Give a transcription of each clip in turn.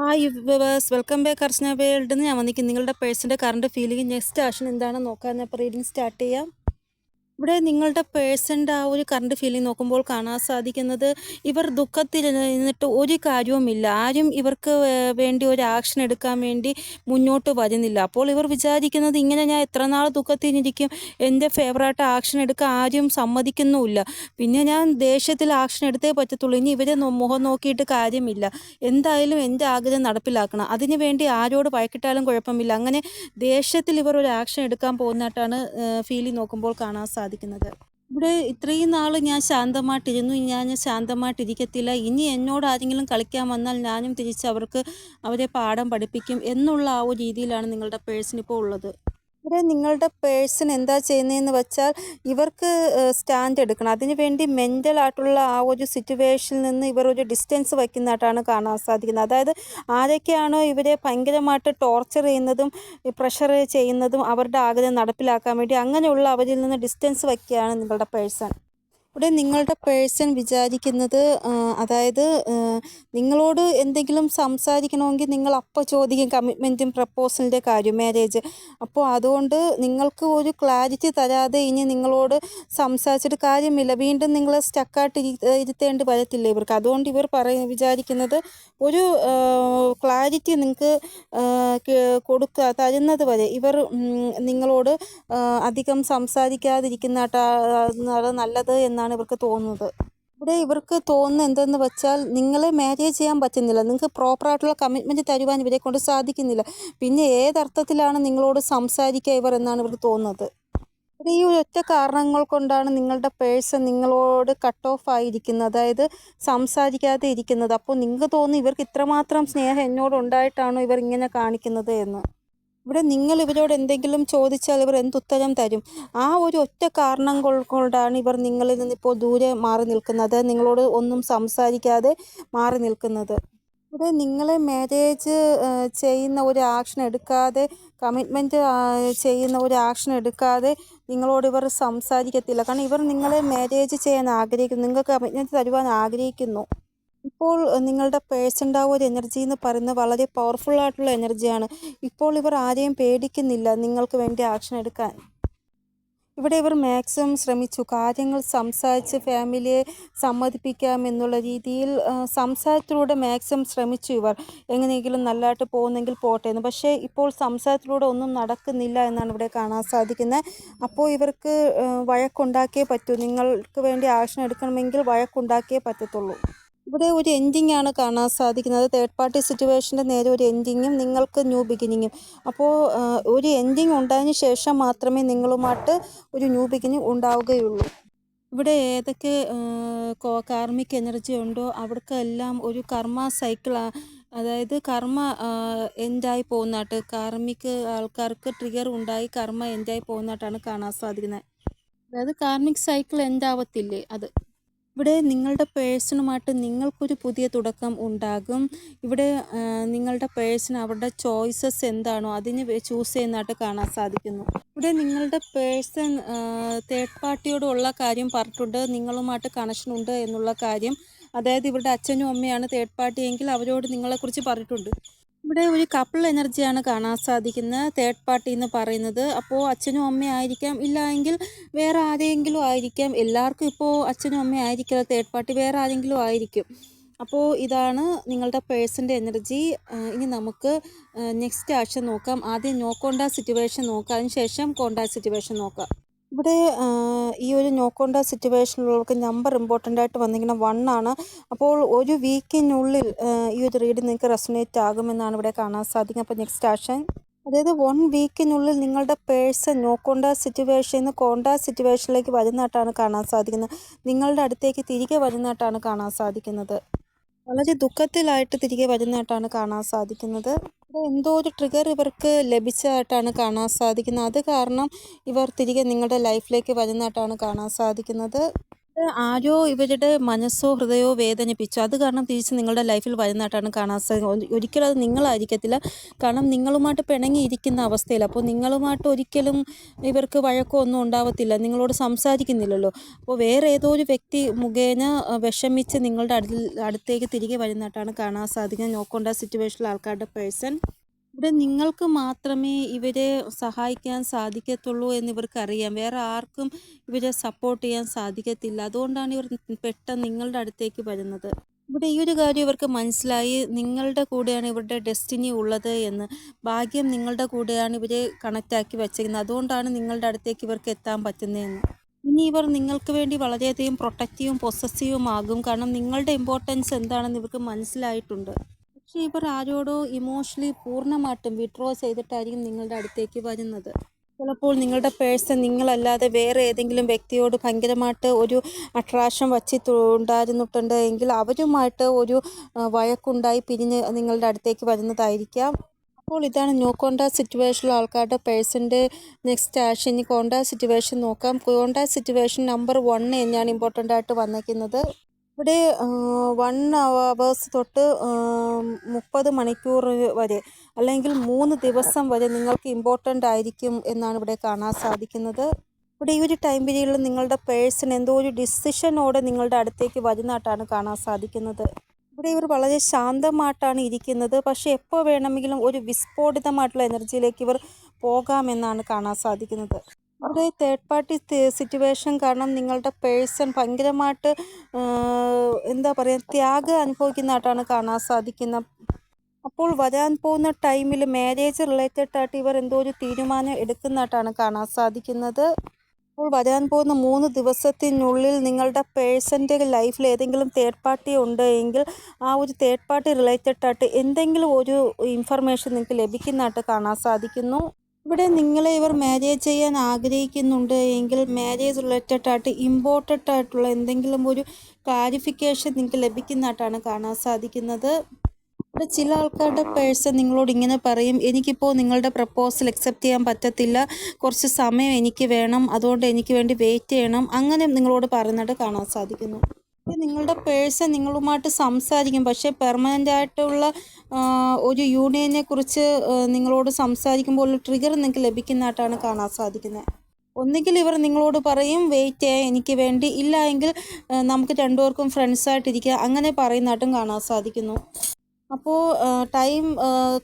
Hi viewers welcome back Archana world ഞാൻ വന്നിരിക്കും നിങ്ങളുടെ പേഴ്സിന്റെ കറണ്ട് ഫീലിംഗ് നെക്സ്റ്റ് ആക്ഷൻ എന്താണെന്ന് നോക്കാൻ അപ്പോൾ റീഡിങ് സ്റ്റാർട്ട് ചെയ്യാം. ഇവിടെ നിങ്ങളുടെ പേഴ്സന്റെ ആ ഒരു കറണ്ട് ഫീലിംഗ് നോക്കുമ്പോൾ കാണാൻ സാധിക്കുന്നത് ഇവർ ദുഃഖത്തിൽ നിന്നിട്ട് ഒരു കാര്യവുമില്ല. ആരും ഇവർക്ക് വേണ്ടി ഒരു ആക്ഷൻ എടുക്കാൻ വേണ്ടി മുന്നോട്ട് വരുന്നില്ല. അപ്പോൾ ഇവർ വിചാരിക്കുന്നത് ഇങ്ങനെ ഞാൻ എത്ര നാൾ ദുഃഖത്തിനിരിക്കും എന്റെ ഫേവറായിട്ട് ആക്ഷൻ എടുക്കാൻ ആരും സമ്മതിക്കുന്നുമില്ല. പിന്നെ ഞാൻ ദേഷ്യത്തിൽ ആക്ഷൻ എടുത്തേ പറ്റത്തുള്ളൂ. ഇനി ഇവരെ മുഖം നോക്കിയിട്ട് കാര്യമില്ല. എന്തായാലും എന്റെ ആഗ്രഹം നടപ്പിലാക്കണം. അതിനു വേണ്ടി ആരോട് വഴക്കിട്ടാലും കുഴപ്പമില്ല. അങ്ങനെ ദേഷ്യത്തിൽ ഇവർ ഒരു ആക്ഷൻ എടുക്കാൻ പോകുന്നതായിട്ടാണ് ഫീലിംഗ് നോക്കുമ്പോൾ കാണാൻ സാധിക്കുന്നത് ഇവിടെ ഇത്രയും നാൾ ഞാൻ ശാന്തമായിട്ടിരുന്നു. ഞാൻ ശാന്തമായിട്ടിരിക്കത്തില്ല. ഇനി എന്നോട് ആരെങ്കിലും കളിക്കാൻ വന്നാൽ ഞാനും തിരിച്ച് അവർക്ക് അവരെ പാഠം പഠിപ്പിക്കും എന്നുള്ള ആ ഒരു രീതിയിലാണ് നിങ്ങളുടെ പേഴ്സൺ ഇപ്പോൾ ഉള്ളത്. ഇവിടെ നിങ്ങളുടെ പേഴ്സൺ എന്താ ചെയ്യുന്നതെന്ന് വെച്ചാൽ ഇവർക്ക് സ്റ്റാൻഡ് എടുക്കണം. അതിനു വേണ്ടി മെന്റൽ ആയിട്ടുള്ള ആ ഒരു സിറ്റുവേഷനിൽ നിന്ന് ഇവർ ഒരു ഡിസ്റ്റൻസ് വയ്ക്കുന്നതായിട്ടാണ് കാണാൻ സാധിക്കുന്നത്. അതായത് ആരൊക്കെയാണോ ഇവരെ ഭയങ്കരമായിട്ട് ടോർച്ചർ ചെയ്യുന്നതും പ്രഷർ ചെയ്യുന്നതും അവരുടെ ആഗ്രഹം നടപ്പിലാക്കാൻ വേണ്ടി അങ്ങനെയുള്ള അവരിൽ നിന്ന് ഡിസ്റ്റൻസ് വയ്ക്കുകയാണ് നിങ്ങളുടെ പേഴ്സൺ. ഇവിടെ നിങ്ങളുടെ പേഴ്സൺ വിചാരിക്കുന്നത് അതായത് നിങ്ങളോട് എന്തെങ്കിലും സംസാരിക്കണമെങ്കിൽ നിങ്ങൾ അപ്പോൾ ചോദിക്കും കമ്മിറ്റ്മെന്റും പ്രപ്പോസലിന്റെ കാര്യം മാരേജ് അപ്പോൾ അതുകൊണ്ട് നിങ്ങൾക്ക് ഒരു ക്ലാരിറ്റി തരാതെ ഇനി നിങ്ങളോട് സംസാരിച്ചിട്ട് കാര്യമില്ല. വീണ്ടും നിങ്ങൾ സ്റ്റക്കായിട്ട് ഇരി ഇരുത്തേണ്ടി വരത്തില്ല ഇവർക്ക്? അതുകൊണ്ട് ഇവർ പറയ വിചാരിക്കുന്നത് ഒരു ക്ലാരിറ്റി നിങ്ങൾക്ക് കൊടുക്കുക തരുന്നത് വരെ. ഇവർ നിങ്ങളോട് അധികം സംസാരിക്കാതിരിക്കുന്ന നല്ലത് എന്നാണ് ഇവർക്ക് തോന്നുന്നത്. ഇവിടെ ഇവർക്ക് തോന്നുന്നത് എന്തെന്ന് വെച്ചാൽ നിങ്ങളെ മാരേജ് ചെയ്യാൻ പറ്റുന്നില്ല. നിങ്ങൾക്ക് പ്രോപ്പറായിട്ടുള്ള കമ്മിറ്റ്മെന്റ് തരുവാൻ ഇവരെ കൊണ്ട് സാധിക്കുന്നില്ല. പിന്നെ ഏതർത്ഥത്തിലാണ് നിങ്ങളോട് സംസാരിക്കുക ഇവർ എന്നാണ് ഇവർക്ക് തോന്നുന്നത്. ഈ ഒറ്റ കാരണങ്ങൾ കൊണ്ടാണ് നിങ്ങളുടെ പേഴ്സൺ നിങ്ങളോട് കട്ട് ഓഫ് ആയിരിക്കുന്നത്. അതായത് സംസാരിക്കാതെ ഇരിക്കുന്നത്. അപ്പോൾ നിങ്ങൾക്ക് തോന്നുന്നു ഇവർക്ക് ഇത്രമാത്രം സ്നേഹം എന്നോട് ഉണ്ടായിട്ടാണോ ഇവർ ഇങ്ങനെ കാണിക്കുന്നത് എന്ന്. ഇവിടെ നിങ്ങൾ ഇവരോട് എന്തെങ്കിലും ചോദിച്ചാൽ ഇവർ എന്തുത്തരം തരും? ആ ഒരു ഒറ്റ കാരണം കൊണ്ടാണ് ഇവർ നിങ്ങളിൽ നിന്ന് ഇപ്പോൾ ദൂരെ മാറി നിൽക്കുന്നത്. നിങ്ങളോട് ഒന്നും സംസാരിക്കാതെ മാറി നിൽക്കുന്നത്. ഇവിടെ നിങ്ങളെ മാരേജ് ചെയ്യുന്ന ഒരു ആക്ഷൻ എടുക്കാതെ കമ്മിറ്റ്മെന്റ് ചെയ്യുന്ന ഒരു ആക്ഷൻ എടുക്കാതെ നിങ്ങളോട് ഇവർ സംസാരിക്കത്തില്ല. കാരണം ഇവർ നിങ്ങളെ മാരേജ് ചെയ്യാൻ ആഗ്രഹിക്കുന്നു. നിങ്ങൾക്ക് കമ്മിറ്റ്മെന്റ് തരുവാൻ ആഗ്രഹിക്കുന്നു. ഇപ്പോൾ നിങ്ങളുടെ പേഴ്സുണ്ടാവുക ഒരു എനർജി എന്ന് പറയുന്നത് വളരെ പവർഫുൾ ആയിട്ടുള്ള എനർജിയാണ് ഇപ്പോൾ ഇവർ ആരെയും പേടിക്കുന്നില്ല നിങ്ങൾക്ക് വേണ്ടി ആക്ഷൻ എടുക്കാൻ. ഇവിടെ ഇവർ മാക്സിമം ശ്രമിച്ചു. കാര്യങ്ങൾ സംസാരിച്ച് ഫാമിലിയെ സമ്മതിപ്പിക്കാം എന്നുള്ള രീതിയിൽ സംസാരത്തിലൂടെ മാക്സിമം ശ്രമിച്ചു ഇവർ. എങ്ങനെയെങ്കിലും നല്ലതായിട്ട് പോകുന്നെങ്കിൽ പോട്ടെ എന്ന്. പക്ഷേ ഇപ്പോൾ സംസാരത്തിലൂടെ ഒന്നും നടക്കുന്നില്ല എന്നാണ് ഇവിടെ കാണാൻ സാധിക്കുന്നത്. അപ്പോൾ ഇവർക്ക് വഴക്കുണ്ടാക്കിയേ പറ്റൂ. നിങ്ങൾക്ക് വേണ്ടി ആക്ഷൻ എടുക്കണമെങ്കിൽ വഴക്കുണ്ടാക്കിയേ പറ്റത്തുള്ളൂ. ഇവിടെ ഒരു എൻഡിങ് ആണ് കാണാൻ സാധിക്കുന്നത്. തേർഡ് പാർട്ടി സിറ്റുവേഷന്റെ നേരെ ഒരു എൻഡിങ്ങും നിങ്ങൾക്ക് ന്യൂ ബിഗിനിങ്ങും അപ്പോൾ ഒരു എൻഡിങ് ഉണ്ടായതിന് ശേഷം മാത്രമേ നിങ്ങളുമായിട്ട് ഒരു ന്യൂ ബിഗിനിങ് ഉണ്ടാവുകയുള്ളൂ. ഇവിടെ ഏതൊക്കെ കാർമിക് എനർജി ഉണ്ടോ അവിടേക്കെല്ലാം ഒരു കർമ്മ സൈക്കിൾ അതായത് കർമ്മ എൻഡായി പോകുന്നതായിട്ട് കാർമിക് ആൾക്കാർക്ക് ട്രിഗർ ഉണ്ടായി കർമ്മ എൻഡായി പോകുന്നതായിട്ടാണ് കാണാൻ സാധിക്കുന്നത്. അതായത് കാർമിക് സൈക്കിൾ എൻഡാവത്തില്ലേ അത് ഇവിടെ നിങ്ങളുടെ പേഴ്സണുമായിട്ട് നിങ്ങൾക്കൊരു പുതിയ തുടക്കം ഉണ്ടാകും. ഇവിടെ നിങ്ങളുടെ പേഴ്സൺ അവരുടെ ചോയ്സസ് എന്താണോ അതിന് ചൂസ് ചെയ്യുന്നതായിട്ട് കാണാൻ സാധിക്കുന്നു. ഇവിടെ നിങ്ങളുടെ പേഴ്സൺ തേർഡ് പാർട്ടിയോടുള്ള കാര്യം പറഞ്ഞിട്ടുണ്ട്. നിങ്ങളുമായിട്ട് കണക്ഷൻ ഉണ്ട് എന്നുള്ള കാര്യം. അതായത് ഇവരുടെ അച്ഛനും അമ്മയാണ് തേർഡ് പാർട്ടി എങ്കിൽ അവരോട് നിങ്ങളെക്കുറിച്ച് പറഞ്ഞിട്ടുണ്ട്. ഇവിടെ ഒരു കപ്പിൾ എനർജിയാണ് കാണാൻ സാധിക്കുന്നത്. തേർഡ് പാർട്ടി എന്ന് പറയുന്നത്. അപ്പോൾ അച്ഛനും അമ്മയും ആയിരിക്കാം. ഇല്ല എങ്കിൽ വേറെ ആരെങ്കിലും ആയിരിക്കാം. എല്ലാവർക്കും ഇപ്പോൾ അച്ഛനും അമ്മയും ആയിരിക്കില്ല തേർഡ് പാർട്ടി വേറെ ആരെങ്കിലും ആയിരിക്കും. അപ്പോൾ ഇതാണ് നിങ്ങളുടെ പേഴ്സന്റെ എനർജി ഇനി നമുക്ക് നെക്സ്റ്റ് ആഴ്ച നോക്കാം. ആദ്യം നോ കോണ്ടാക്ട് സിറ്റുവേഷൻ നോക്കാം. അതിന് ശേഷം കോണ്ടാക്ട് സിറ്റുവേഷൻ നോക്കാം. ഇവിടെ ഈ ഒരു നോക്കോണ്ട സിറ്റുവേഷനിലുള്ളവർക്ക് നമ്പർ ഇമ്പോർട്ടന്റ് ആയിട്ട് വന്നിങ്ങനെ വൺ ആണ് അപ്പോൾ ഒരു വീക്കിനുള്ളിൽ ഈ ഒരു റീഡ് നിങ്ങൾക്ക് റെസണേറ്റ് ആകുമെന്നാണ് ഇവിടെ കാണാൻ സാധിക്കുന്നത്. അപ്പോൾ നെക്സ്റ്റ് ആഷൻ അതായത് വൺ വീക്കിനുള്ളിൽ നിങ്ങളുടെ പേഴ്സൺ നോക്കോണ്ട സിറ്റുവേഷനിൽ നിന്ന് കോണ്ട സിറ്റുവേഷനിലേക്ക് വരുന്നതായിട്ടാണ് കാണാൻ സാധിക്കുന്നത്. നിങ്ങളുടെ അടുത്തേക്ക് തിരികെ വരുന്നതായിട്ടാണ് കാണാൻ സാധിക്കുന്നത്. വളരെ ദുഃഖത്തിലായിട്ട് തിരികെ വരുന്നതായിട്ടാണ് കാണാൻ സാധിക്കുന്നത്. എന്തോ ഒരു ട്രിഗർ ഇവർക്ക് ലഭിച്ചതായിട്ടാണ് കാണാൻ സാധിക്കുന്നത്. അത് കാരണം ഇവർ തിരികെ നിങ്ങളുടെ ലൈഫിലേക്ക് വരുന്നതായിട്ടാണ് കാണാൻ സാധിക്കുന്നത്. ആരോ ഇവരുടെ മനസ്സോ ഹൃദയോ വേദനിപ്പിച്ചു. അത് കാരണം തിരിച്ച് നിങ്ങളുടെ ലൈഫിൽ വരുന്നതായിട്ടാണ് കാണാൻ സാധിക്കുന്നത് ഒരിക്കലും അത് നിങ്ങളായിരിക്കത്തില്ല. കാരണം നിങ്ങളുമായിട്ട് പിണങ്ങിയിരിക്കുന്ന അവസ്ഥയിൽ അപ്പോൾ നിങ്ങളുമായിട്ട് ഒരിക്കലും ഇവർക്ക് വഴക്കോ ഒന്നും ഉണ്ടാവത്തില്ല. നിങ്ങളോട് സംസാരിക്കുന്നില്ലല്ലോ. അപ്പോൾ വേറെ ഏതോ ഒരു വ്യക്തി മുഖേന വിഷമിച്ച് നിങ്ങളുടെ അടുത്തേക്ക് തിരികെ വരുന്നതായിട്ടാണ് കാണാൻ സാധിക്കുന്നത്. നോക്കേണ്ട സിറ്റുവേഷനിൽ ആൾക്കാരുടെ പേഴ്സൺ ഇവിടെ നിങ്ങൾക്ക് മാത്രമേ ഇവരെ സഹായിക്കാൻ സാധിക്കത്തുള്ളൂ എന്ന് ഇവർക്കറിയാം വേറെ ആർക്കും ഇവരെ സപ്പോർട്ട് ചെയ്യാൻ സാധിക്കത്തില്ല. അതുകൊണ്ടാണ് ഇവർ പെട്ടെന്ന് നിങ്ങളുടെ അടുത്തേക്ക് വരുന്നത്. ഇവിടെ ഈ ഒരു കാര്യം ഇവർക്ക് മനസ്സിലായി. നിങ്ങളുടെ കൂടെയാണ് ഇവരുടെ ഡെസ്റ്റിനി ഉള്ളത് എന്ന്. ഭാഗ്യം നിങ്ങളുടെ കൂടെയാണ് ഇവരെ കണക്റ്റാക്കി വെച്ചിരിക്കുന്നത്. അതുകൊണ്ടാണ് നിങ്ങളുടെ അടുത്തേക്ക് ഇവർക്ക് എത്താൻ പറ്റുന്നതെന്ന്. ഇനി ഇവർ നിങ്ങൾക്ക് വേണ്ടി വളരെയധികം പ്രൊട്ടക്റ്റീവും പൊസസീവും ആകും. കാരണം നിങ്ങളുടെ ഇമ്പോർട്ടൻസ് എന്താണെന്ന് ഇവർക്ക് മനസ്സിലായിട്ടുണ്ട്. പക്ഷേ ഇവർ ആരോടോ ഇമോഷണലി പൂർണമായിട്ടും വിഡ്രോ ചെയ്തിട്ടായിരിക്കും നിങ്ങളുടെ അടുത്തേക്ക് വരുന്നത്. ചിലപ്പോൾ നിങ്ങളുടെ പേഴ്സൺ നിങ്ങളല്ലാതെ വേറെ ഏതെങ്കിലും വ്യക്തിയോട് ഭയങ്കരമായിട്ട് ഒരു അട്രാക്ഷൻ വച്ച് ഉണ്ടായിരുന്നിട്ടുണ്ട് എങ്കിൽ അവരുമായിട്ട് ഒരു വഴക്കുണ്ടായി പിരിഞ്ഞ് നിങ്ങളുടെ അടുത്തേക്ക് വരുന്നതായിരിക്കാം. അപ്പോൾ ഇതാണ് ന്യൂ കോണ്ടാക്ട് സിറ്റുവേഷനിൽ ആൾക്കാരുടെ പേഴ്സന്റെ നെക്സ്റ്റ് ആക്ഷൻ ഇനി കോണ്ടാക്ട് സിറ്റുവേഷൻ നോക്കാം. കോണ്ടാക്ട് സിറ്റുവേഷൻ നമ്പർ വൺ തന്നെയാണ് ഇമ്പോർട്ടന്റ് ആയിട്ട് വന്നിരിക്കുന്നത് ഇവിടെ വൺ അവേഴ്സ് തൊട്ട് മുപ്പത് മണിക്കൂർ വരെ അല്ലെങ്കിൽ മൂന്ന് ദിവസം വരെ നിങ്ങൾക്ക് ഇമ്പോർട്ടന്റ് ആയിരിക്കും എന്നാണ് ഇവിടെ കാണാൻ സാധിക്കുന്നത്. ഇവിടെ ഈ ഒരു ടൈം പീരീഡിൽ നിങ്ങളുടെ പേഴ്സൺ എന്തോ ഒരു ഡിസിഷനോടെ നിങ്ങളുടെ അടുത്തേക്ക് വരുന്നതായിട്ടാണ് കാണാൻ സാധിക്കുന്നത്. ഇവിടെ ഇവർ വളരെ ശാന്തമായിട്ടാണ് ഇരിക്കുന്നത്. പക്ഷേ എപ്പോൾ വേണമെങ്കിലും ഒരു വിസ്ഫോടിതമായിട്ടുള്ള എനർജിയിലേക്ക് ഇവർ പോകാമെന്നാണ് കാണാൻ സാധിക്കുന്നത്. ഇവിടെ തേർഡ് പാർട്ടി സിറ്റുവേഷൻ കാരണം നിങ്ങളുടെ പേഴ്സൺ ഭയങ്കരമായിട്ട് എന്താ പറയുക ത്യാഗം അനുഭവിക്കുന്നതായിട്ടാണ് കാണാൻ സാധിക്കുന്നത്. അപ്പോൾ വരാൻ പോകുന്ന ടൈമിൽ മാരേജ് റിലേറ്റഡ് ആയിട്ട് ഇവർ എന്തോ ഒരു തീരുമാനം എടുക്കുന്നതായിട്ടാണ് കാണാൻ സാധിക്കുന്നത്. അപ്പോൾ വരാൻ പോകുന്ന മൂന്ന് ദിവസത്തിനുള്ളിൽ നിങ്ങളുടെ പേഴ്സന്റെ ലൈഫിൽ ഏതെങ്കിലും തേർഡ് പാർട്ടി ഉണ്ട് എങ്കിൽ ആ ഒരു തേർഡ് പാർട്ടി റിലേറ്റഡ് ആയിട്ട് എന്തെങ്കിലും ഒരു ഇൻഫർമേഷൻ നിങ്ങൾക്ക് ലഭിക്കുന്നതായിട്ട് കാണാൻ സാധിക്കുന്നു. ഇവിടെ നിങ്ങളെ ഇവർ മാരേജ് ചെയ്യാൻ ആഗ്രഹിക്കുന്നുണ്ട്. എങ്കിൽ മാരേജ് റിലേറ്റഡ് ആയിട്ട് ഇമ്പോർട്ടന്റ് ആയിട്ടുള്ള എന്തെങ്കിലും ഒരു ക്ലാരിഫിക്കേഷൻ നിങ്ങൾക്ക് ലഭിക്കുന്നതായിട്ടാണ് കാണാൻ സാധിക്കുന്നത്. ഇവിടെ ചില ആൾക്കാരുടെ പേഴ്സൺ നിങ്ങളോട് ഇങ്ങനെ പറയും എനിക്കിപ്പോൾ നിങ്ങളുടെ പ്രപ്പോസൽ അക്സെപ്റ്റ് ചെയ്യാൻ പറ്റത്തില്ല. കുറച്ച് സമയം എനിക്ക് വേണം. അതുകൊണ്ട് എനിക്ക് വേണ്ടി വെയിറ്റ് ചെയ്യണം. അങ്ങനെ നിങ്ങളോട് പറയുന്നത് കാണാൻ സാധിക്കുന്നു. നിങ്ങളുടെ പേഴ്സൺ നിങ്ങളുമായിട്ട് സംസാരിക്കും. പക്ഷേ പെർമനന്റ് ആയിട്ടുള്ള ഒരു യൂണിയനെ കുറിച്ച് നിങ്ങളോട് സംസാരിക്കുമ്പോൾ ട്രിഗർ നിങ്ങൾക്ക് ലഭിക്കുന്നതായിട്ടാണ് കാണാൻ സാധിക്കുന്നത്. ഒന്നുകിൽ ഇവർ നിങ്ങളോട് പറയും വെയിറ്റ് ചെയ്യാൻ എനിക്ക് വേണ്ടി ഇല്ല എങ്കിൽ നമുക്ക് രണ്ടുപേർക്കും ഫ്രണ്ട്സായിട്ടിരിക്കുക അങ്ങനെ പറയുന്നതായിട്ടും കാണാൻ സാധിക്കുന്നു. അപ്പോൾ ടൈം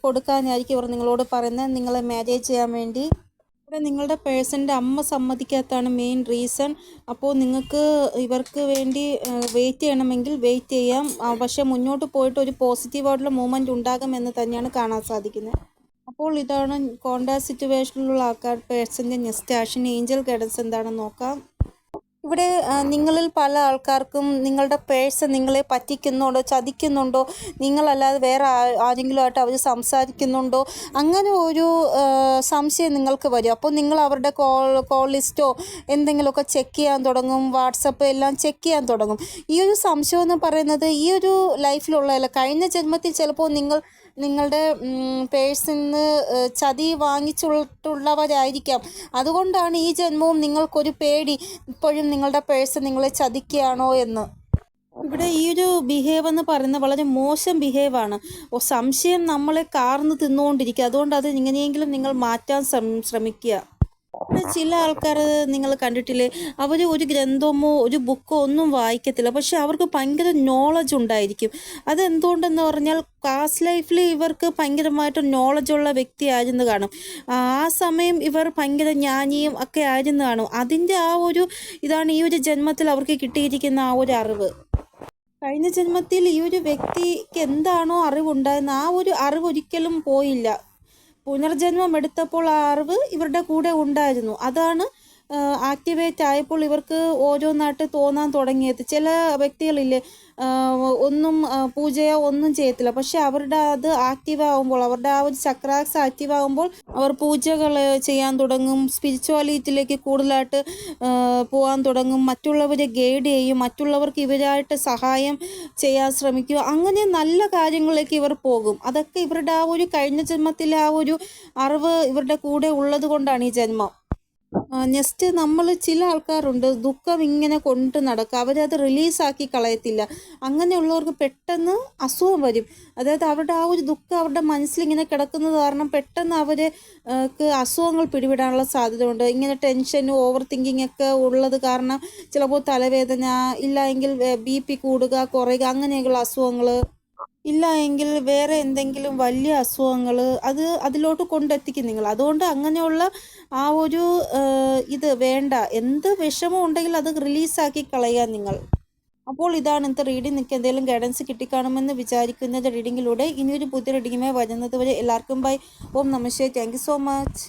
കൊടുക്കാനായിരിക്കും ഇവർ നിങ്ങളോട് പറയുന്നത്. നിങ്ങളെ മാരേജ് ചെയ്യാൻ വേണ്ടി ഇവിടെ നിങ്ങളുടെ പേഴ്സന്റെ അമ്മ സമ്മതിക്കാത്തതാണ് മെയിൻ റീസൺ അപ്പോൾ നിങ്ങൾക്ക് ഇവർക്ക് വേണ്ടി വെയിറ്റ് ചെയ്യണമെങ്കിൽ വെയിറ്റ് ചെയ്യാം. പക്ഷെ മുന്നോട്ട് പോയിട്ട് ഒരു പോസിറ്റീവായിട്ടുള്ള മൂവ്മെന്റ് ഉണ്ടാകുമെന്ന് തന്നെയാണ് കാണാൻ സാധിക്കുന്നത്. അപ്പോൾ ഇതാണ് കോണ്ടാക്ട് സിറ്റുവേഷനിലുള്ള ആൾക്കാർ പേഴ്സന്റെ നെക്സ്റ്റ് ആക്ഷൻ ഏഞ്ചൽ ഗൈഡൻസ് എന്താണെന്ന് നോക്കാം. ഇവിടെ നിങ്ങളിൽ പല ആൾക്കാർക്കും നിങ്ങളുടെ പേഴ്സ് നിങ്ങളെ പറ്റിക്കുന്നുണ്ടോ ചതിക്കുന്നുണ്ടോ നിങ്ങളല്ലാതെ വേറെ ആരെങ്കിലും ആരെങ്കിലുമായിട്ട് അവർ സംസാരിക്കുന്നുണ്ടോ അങ്ങനെ ഒരു സംശയം നിങ്ങൾക്ക് വരും. അപ്പോൾ നിങ്ങൾ അവരുടെ കോൾ കോൾ ലിസ്റ്റോ എന്തെങ്കിലുമൊക്കെ ചെക്ക് ചെയ്യാൻ തുടങ്ങും വാട്സപ്പ് എല്ലാം ചെക്ക് ചെയ്യാൻ തുടങ്ങും. ഈ ഒരു സംശയം എന്ന് പറയുന്നത് ഈ ഒരു ലൈഫിലുള്ളതല്ല. കഴിഞ്ഞ ജന്മത്തിൽ ചിലപ്പോൾ നിങ്ങൾ നിങ്ങളുടെ പേഴ്സിൽ പേഴ്സിന്ന് ചതി വാങ്ങിച്ചിട്ടുള്ളവരായിരിക്കാം അതുകൊണ്ടാണ് ഈ ജന്മവും നിങ്ങൾക്കൊരു പേടി. ഇപ്പോഴും നിങ്ങളുടെ പേഴ്സ് നിങ്ങളെ ചതിക്കുകയാണോ എന്ന്. ഇവിടെ ഈ ഒരു ബിഹേവ് എന്ന് പറയുന്നത് വളരെ മോശം ബിഹേവാണ്. സംശയം നമ്മളെ കാർന്ന് തിന്നുകൊണ്ടിരിക്കുക. അതുകൊണ്ട് അത് എങ്ങനെയെങ്കിലും നിങ്ങൾ മാറ്റാൻ ശ്രമ- ശ്രമിക്കുക. ചില ആൾക്കാർ നിങ്ങൾ കണ്ടിട്ടില്ലേ? അവർ ഒരു ഗ്രന്ഥമോ ഒരു ബുക്കോ ഒന്നും വായിക്കത്തില്ല. പക്ഷെ അവർക്ക് ഭയങ്കര നോളജ് ഉണ്ടായിരിക്കും. അതെന്തുകൊണ്ടെന്ന് പറഞ്ഞാൽ ക്ലാസ് ലൈഫിൽ ഇവർക്ക് ഭയങ്കരമായിട്ട് നോളജുള്ള വ്യക്തി ആയിരുന്നു കാണും. ആ സമയം ഇവർ ഭയങ്കര ജ്ഞാനിയും ഒക്കെ ആയിരുന്നു കാണും. അതിന്റെ ആ ഒരു ഇതാണ് ഈ ഒരു ജന്മത്തിൽ അവർക്ക് കിട്ടിയിരിക്കുന്ന ആ ഒരു അറിവ്. കഴിഞ്ഞ ജന്മത്തിൽ ഈ ഒരു വ്യക്തിക്ക് എന്താണോ അറിവുണ്ടായിരുന്ന ആ ഒരു അറിവ് ഒരിക്കലും പോയില്ല. പുനർജന്മം എടുത്തപ്പോൾ ആ അറിവ് ഇവരുടെ കൂടെ ഉണ്ടായിരുന്നു. അതാണ് ആക്ടിവേറ്റ് ആയപ്പോൾ ഇവർക്ക് ഓരോന്നായിട്ട് തോന്നാൻ തുടങ്ങിയത്. ചില വ്യക്തികളില്ലേ ഒന്നും പൂജയോ ഒന്നും ചെയ്യത്തില്ല. പക്ഷെ അവരുടെ അത് ആക്റ്റീവ് ആകുമ്പോൾ അവരുടെ ആ ഒരു ചക്രാക്സ് ആക്റ്റീവ് അവർ പൂജകൾ ചെയ്യാൻ തുടങ്ങും. സ്പിരിച്വാലിറ്റിയിലേക്ക് കൂടുതലായിട്ട് പോകാൻ തുടങ്ങും. മറ്റുള്ളവരെ ഗൈഡ് ചെയ്യും. മറ്റുള്ളവർക്ക് ഇവരായിട്ട് സഹായം ചെയ്യാൻ ശ്രമിക്കും. അങ്ങനെ നല്ല കാര്യങ്ങളിലേക്ക് ഇവർ പോകും. അതൊക്കെ ഇവരുടെ ആ ഒരു കഴിഞ്ഞ ജന്മത്തിലെ ആ ഒരു അറിവ് ഇവരുടെ കൂടെ ഉള്ളത് കൊണ്ടാണ് ഈ ജന്മം. നെക്സ്റ്റ് നമ്മൾ ചില ആൾക്കാരുണ്ട് ദുഃഖം ഇങ്ങനെ കൊണ്ട് നടക്കുക അവരത് റിലീസാക്കി കളയത്തില്ല. അങ്ങനെയുള്ളവർക്ക് പെട്ടെന്ന് അസുഖം വരും. അതായത് അവരുടെ ആ ഒരു ദുഃഖം അവരുടെ മനസ്സിലിങ്ങനെ കിടക്കുന്നത് കാരണം പെട്ടെന്ന് അവർക്ക് അസുഖങ്ങൾ പിടിപെടാനുള്ള സാധ്യതയുണ്ട്. ഇങ്ങനെ ടെൻഷനും ഓവർ തിങ്കിങ് ഒക്കെ ഉള്ളത് കാരണം ചിലപ്പോൾ തലവേദന ഇല്ല എങ്കിൽ ബി പി കൂടുക കുറയുക അങ്ങനെയൊക്കെയുള്ള അസുഖങ്ങൾ ഇല്ല എങ്കിൽ വേറെ എന്തെങ്കിലും വലിയ അസുഖങ്ങൾ അത് അതിലോട്ട് കൊണ്ടെത്തിക്കും നിങ്ങൾ. അതുകൊണ്ട് അങ്ങനെയുള്ള ആ ഒരു ഇത് വേണ്ട. എന്ത് വിഷമം ഉണ്ടെങ്കിൽ അത് റിലീസാക്കി കളയുക നിങ്ങൾ. അപ്പോൾ ഇതാണ് ഇന്നത്തെ റീഡിംഗ് നിങ്ങൾക്ക് എന്തെങ്കിലും ഗൈഡൻസ് കിട്ടിക്കാണുമെന്ന് വിചാരിക്കുന്നത് റീഡിങ്ങിലൂടെ ഇനിയൊരു പുതിയ റീഡിങ്ങുമായി വരുന്നത് വരെ എല്ലാവർക്കും bye Om namaste thank so much